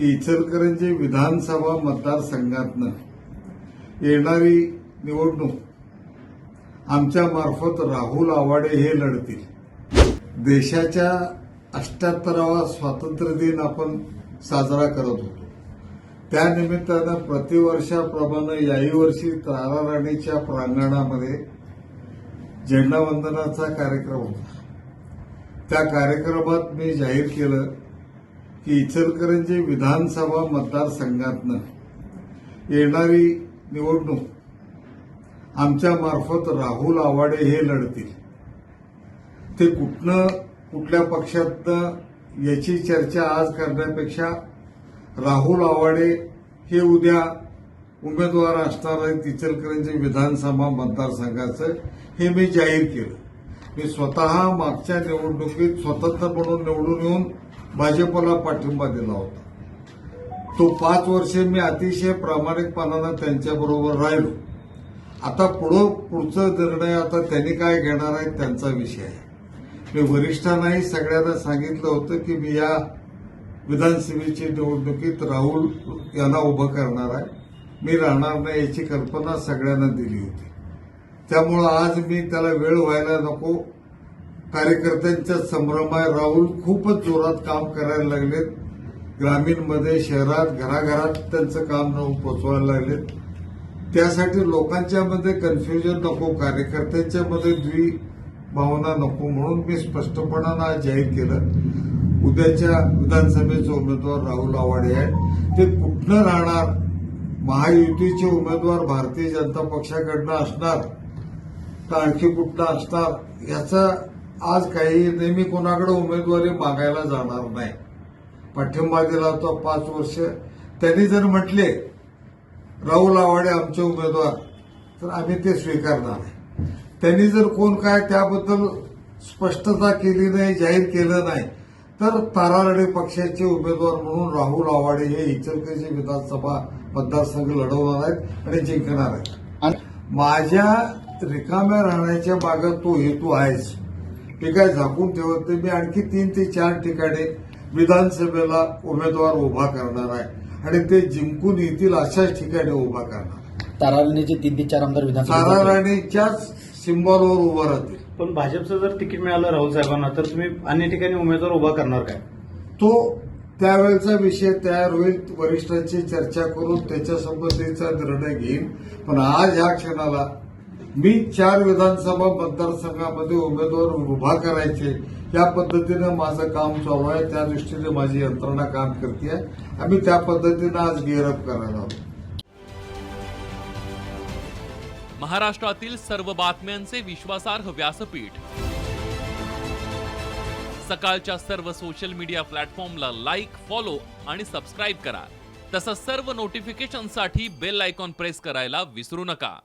की इचलकरंजी विधानसभा मतदारसंघातनं येणारी निवडणूक आमच्या मार्फत राहुल आवाडे हे लढतील. देशाच्या अष्ट्याहत्तरावा स्वातंत्र्य दिन आपण साजरा करत होतो. त्यानिमित्तानं प्रतिवर्षाप्रमाणे याही वर्षी तारा राणीच्या प्रांगणामध्ये झेंडावंदनाचा कार्यक्रम होता. त्या कार्यक्रमात मी जाहीर केलं की इचलकरंजी विधानसभा मतदारसंघातनं येणारी निवडणूक आमच्या मार्फत राहुल आवाडे हे लढतील. ते कुठनं कुठल्या पक्षातनं याची चर्चा आज करण्यापेक्षा राहुल आवाडे हे उद्या उमेदवार असणार आहेत इचलकरंजी विधानसभा मतदारसंघाचं हे मी जाहीर केलं. मी स्वतः मागच्या निवडणुकीत स्वतंत्र म्हणून निवडून येऊन भाजपला पाठिंबा दिला होता. तो पाच वर्षे मी अतिशय प्रामाणिकपणानं त्यांच्याबरोबर राहिलो. आता पुढं पुढचा निर्णय आता त्यांनी काय घेणार आहेत त्यांचा विषय आहे. मी वरिष्ठांनाही सगळ्यांना सांगितलं होतं की मी या विधानसभेची निवडणुकीत राहुल यांना उभं करणार आहे. मी राहणार नाही याची कल्पना सगळ्यांना दिली होती. त्यामुळं आज मी त्याला वेळ व्हायला नको. कार्यकर्त्यांच्या संभ्रम आहे राहुल खूपच जोरात काम करायला लागलेत. ग्रामीणमध्ये शहरात घराघरात त्यांचं काम पोचवायला लागलेत. त्यासाठी लोकांच्या मध्ये कन्फ्युजन नको कार्यकर्त्यांच्या मध्ये द्वी भावना नको म्हणून मी स्पष्टपणानं आज जाहीर केलं. उद्याच्या विधानसभेचे उमेदवार राहुल आवाडे आहेत. ते कुठनं राहणार? महायुतीचे उमेदवार भारतीय जनता पक्षाकडनं असणार? तर आणखी कुठलं असणार? याचा आज काही नेहमी कोणाकडे उमेदवारी मागायला जाणार नाही. पाठिंबा दिला होता पाच वर्ष. त्यांनी जर म्हटले राहुल आवाडे आमचे उमेदवार तर आम्ही ते स्वीकारणार आहे त्यांनी जर कोण काय त्याबद्दल स्पष्टता केली नाही जाहीर केलं नाही तर तारारडे पक्षाचे उमेदवार म्हणून राहुल आवाडे हे इचलकरंजी विधानसभा मतदारसंघ लढवणार आहेत आणि जिंकणार आहेत. माझ्या रिकाम्या राहण्याच्या मागे तो हेतू आहेच. मी काय झाकून ठेवत. नाही मी आणखी तीन ते चार ठिकाणी विधानसभेला उमेदवार उभा करणार आहे. आणि ते जिंकून येतील अशाच ठिकाणी उभा करणार. तारारणीचे तीन ते चार आमदार तारा विधानसभा राणीच्याच सिम्बॉलवर उभं राहतील. पण भाजपचं जर तिकीट मिळालं राहुल साहेबांना तर तुम्ही अन्य ठिकाणी उमेदवार उभा करणार काय? तो त्यावेळेचा विषय तयार होईल. वरिष्ठांची चर्चा करून त्याच्या संबंधीचा निर्णय घेईन. पण आज ह्या क्षणाला मी चार विधानसभा मतदारसंघामध्ये उमेदवार उभा करायचे. या पद्धतीनं माझं काम चालू आहे. त्या दृष्टीने माझी यंत्रणा काम करते आम्ही त्या पद्धतीनं आज गिअरअप करायला आहोत महाराष्ट्रातील सर्व बातम्यांचे विश्वासार्ह व्यासपीठ. सकाळच्या सर्व सोशल मीडिया प्लॅटफॉर्मला लाईक फॉलो आणि सबस्क्राईब करा. तसंच सर्व नोटिफिकेशनसाठी बेल आयकॉन प्रेस करायला विसरू नका.